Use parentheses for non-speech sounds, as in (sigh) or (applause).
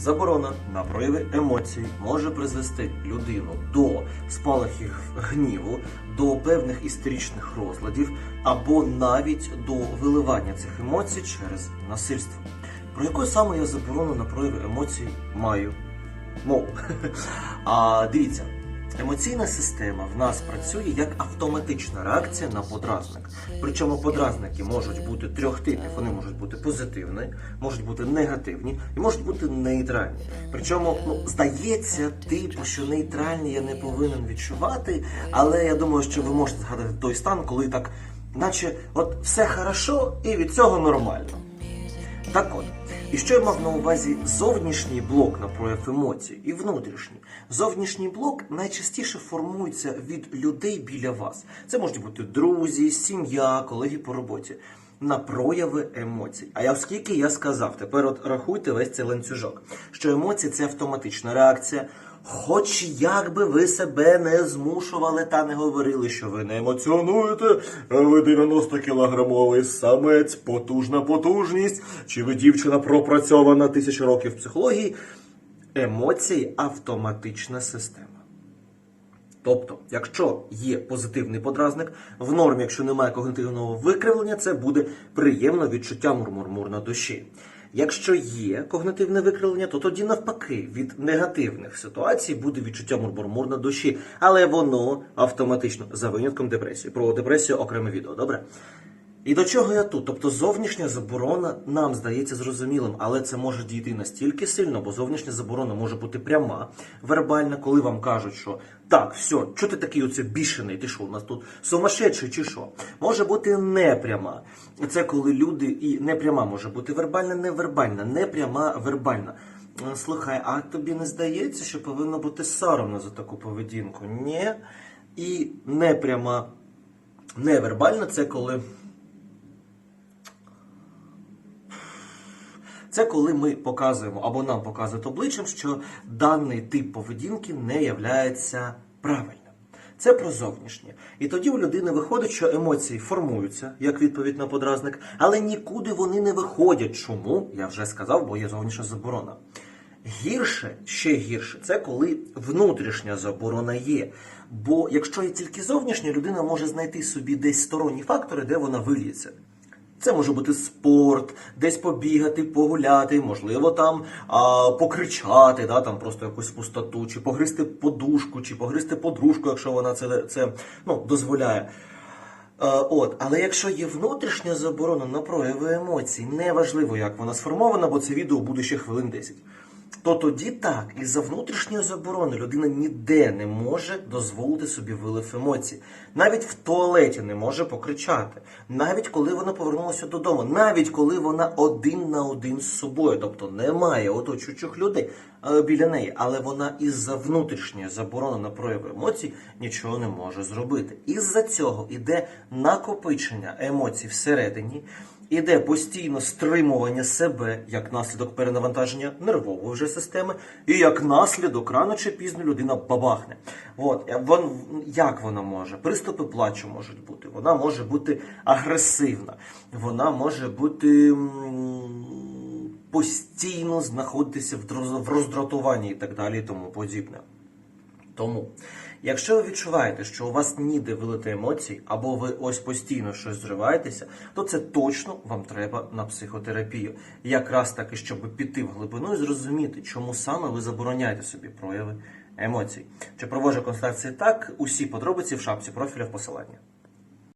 Заборона на прояви емоцій може призвести людину до спалахів гніву, до певних істеричних розладів або навіть до виливання цих емоцій через насильство. Про яку саме я заборону на прояви емоцій маю мову? (laughs) А дивіться, емоційна система в нас працює як автоматична реакція на подразник. Причому подразники можуть бути трьох типів. Вони можуть бути позитивні, можуть бути негативні і можуть бути нейтральні. Причому, ну, здається, типу, що нейтральні я не повинен відчувати, але я думаю, що ви можете згадати той стан, коли так, наче от все хорошо і від цього нормально. Так от, і що я мав на увазі зовнішній блок на прояв емоцій і внутрішній. Зовнішній блок найчастіше формується від людей біля вас. Це можуть бути друзі, сім'я, колеги по роботі. На прояви емоцій. А я оскільки я сказав, тепер от рахуйте весь цей ланцюжок, що емоції це автоматична реакція. Хоч як би ви себе не змушували та не говорили, що ви не емоціонуєте, ви 90-кілограмовий самець, потужна потужність, чи ви дівчина пропрацьована тисячу років психології. Емоції автоматична система. Тобто, якщо є позитивний подразник, в нормі, якщо немає когнитивного викривлення, це буде приємне відчуття мурмур на душі. Якщо є когнитивне викривлення, то тоді навпаки від негативних ситуацій буде відчуття мурмур на душі, але воно автоматично за винятком депресії. Про депресію окреме відео, добре? І до чого я тут? Тобто зовнішня заборона нам здається зрозумілим, але це може дійти настільки сильно, бо зовнішня заборона може бути пряма, вербальна, коли вам кажуть, що так, все, чого ти такий оце бішений, ти що, у нас тут сумасшедший чи що? Може бути непряма. Це коли люди і непряма може бути вербальна, невербальна, непряма, вербальна. Е, Слухай, а тобі не здається, що повинно бути соромно за таку поведінку? Ні. І непряма, невербальна це коли. Це коли ми показуємо або нам показують обличчям, що даний тип поведінки не являється правильним. Це про зовнішнє. І тоді у людини виходить, що емоції формуються як відповідь на подразник, але нікуди вони не виходять. Чому? Я вже сказав, бо є зовнішня заборона. Гірше, ще гірше, це коли внутрішня заборона є. Бо якщо є тільки зовнішня, людина може знайти собі десь сторонні фактори, де вона виліється. Це може бути спорт, десь побігати, погуляти, можливо, там а, покричати, да, там просто якусь пустоту, чи погризти подушку, чи погризти подружку, якщо вона це, це ну, дозволяє. А, От, але якщо є внутрішня заборона на прояви емоцій, неважливо, як вона сформована, бо це відео буде ще хвилин 10, то тоді так, із-за внутрішньої заборони людина ніде не може дозволити собі вилив емоцій. Навіть в туалеті не може покричати, навіть коли вона повернулася додому, навіть коли вона один на один з собою, тобто немає оточуючих людей е, біля неї, але вона із-за внутрішньої заборони на прояви емоцій нічого не може зробити. Із-за цього іде накопичення емоцій всередині. Іде постійно стримування себе як наслідок перенавантаження нервової вже системи, і як наслідок рано чи пізно людина бабахне. От е, вон як вона може? Приступи плачу можуть бути. Вона може бути агресивна, вона може бути постійно знаходитися в роздратуванні і так далі, і тому подібне. Тому, якщо ви відчуваєте, що у вас ніде вилити емоцій, або ви ось постійно щось зриваєтеся, то це точно вам треба на психотерапію. Якраз таки, щоб піти в глибину і зрозуміти, чому саме ви забороняєте собі прояви емоцій. Чи проводжу консультації так? Усі подробиці в шапці профіля в посиланні.